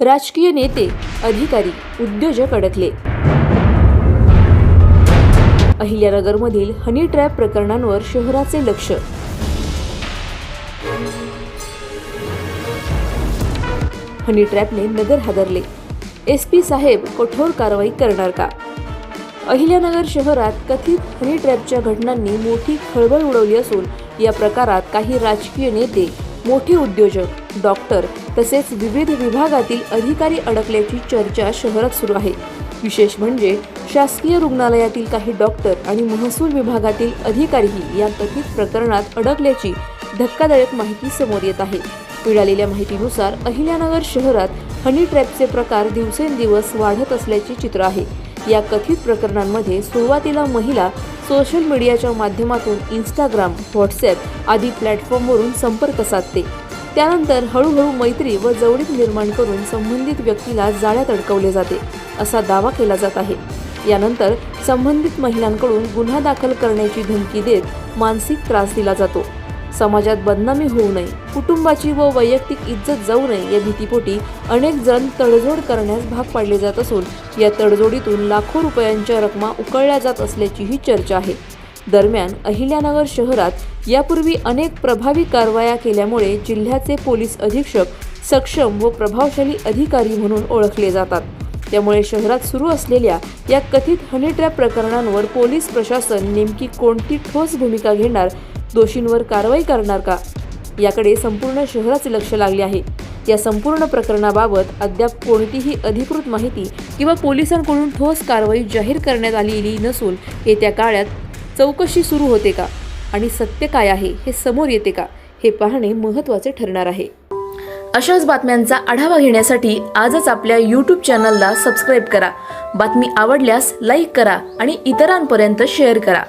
राजकीय नेते अधिकारी उद्योजक अडकले. अहिल्यानगरमधील हनी ट्रॅप प्रकरणांवर शहराचे लक्ष. हनी ट्रॅपने नगर हादरले. एस पी साहेब कठोर कारवाई करणार का? अहिल्यानगर शहरात कथित हनी ट्रॅपच्या घटनांनी मोठी खळबळ उडवली असून या प्रकारात काही राजकीय नेते मोठे उद्योजक डॉक्टर तसेच विविध विभागातील अधिकारी अडकल्याची चर्चा शहरात सुरू आहे. विशेष म्हणजे शासकीय रुग्णालयातील काही डॉक्टर आणि महसूल विभागातील अधिकारीही या कथित प्रकरणात अडकल्याची धक्कादायक माहिती समोर येत आहे. मिळालेल्या माहितीनुसार अहिल्यानगर शहरात हनी ट्रॅपचे प्रकार दिवसेंदिवस वाढत असल्याचे चित्र आहे. या कथित प्रकरणांमध्ये सुरुवातीला महिला सोशल मीडियाच्या माध्यमातून इंस्टाग्राम व्हॉट्सॲप आदी प्लॅटफॉर्मवरून संपर्क साधते. त्यानंतर हळूहळू मैत्री व जवळीक निर्माण करून संबंधित व्यक्तीला जाळ्यात अडकवले जाते असा दावा केला जात आहे. यानंतर संबंधित महिलांकडून गुन्हा दाखल करण्याची धमकी देत मानसिक त्रास दिला जातो. समाजात बदनामी होऊ नये कुटुंबाची व वैयक्तिक इज्जत जाऊ नये या भीतीपोटी अनेक जण तडजोड करण्यास भाग पाडले जात असून या तडजोडीतून लाखो रुपयांच्या रकमा उकळल्या जात असल्याचीही चर्चा आहे. दरम्यान अहिल्यानगर शहरात यापूर्वी अनेक प्रभावी कारवाया केल्यामुळे जिल्ह्याचे पोलीस अधीक्षक सक्षम व प्रभावशाली अधिकारी म्हणून ओळखले जातात. त्यामुळे शहरात सुरू असलेल्या या कथित हनी ट्रॅप प्रकरणांवर पोलीस प्रशासन नेमकी कोणती ठोस भूमिका घेणार दोषींवर कारवाई करणार का? याकडे संपूर्ण शहराचे लक्ष लागले आहे. या संपूर्ण प्रकरणाबाबत अद्याप कोणतीही अधिकृत माहिती किंवा पोलिसांकडून ठोस कारवाई जाहीर करण्यात आलेली नसून येत्या काळात चौकशी सुरू होते का? आणि सत्य काय आहे हे समोर येते का? हे पाहणे महत्त्वाचे ठरणार आहे. अशाच बातम्यांचा आढावा घेण्यासाठी आजच आपल्या यूट्यूब चॅनलला सबस्क्राईब करा. बातमी आवडल्यास लाईक करा आणि इतरांपर्यंत शेअर करा.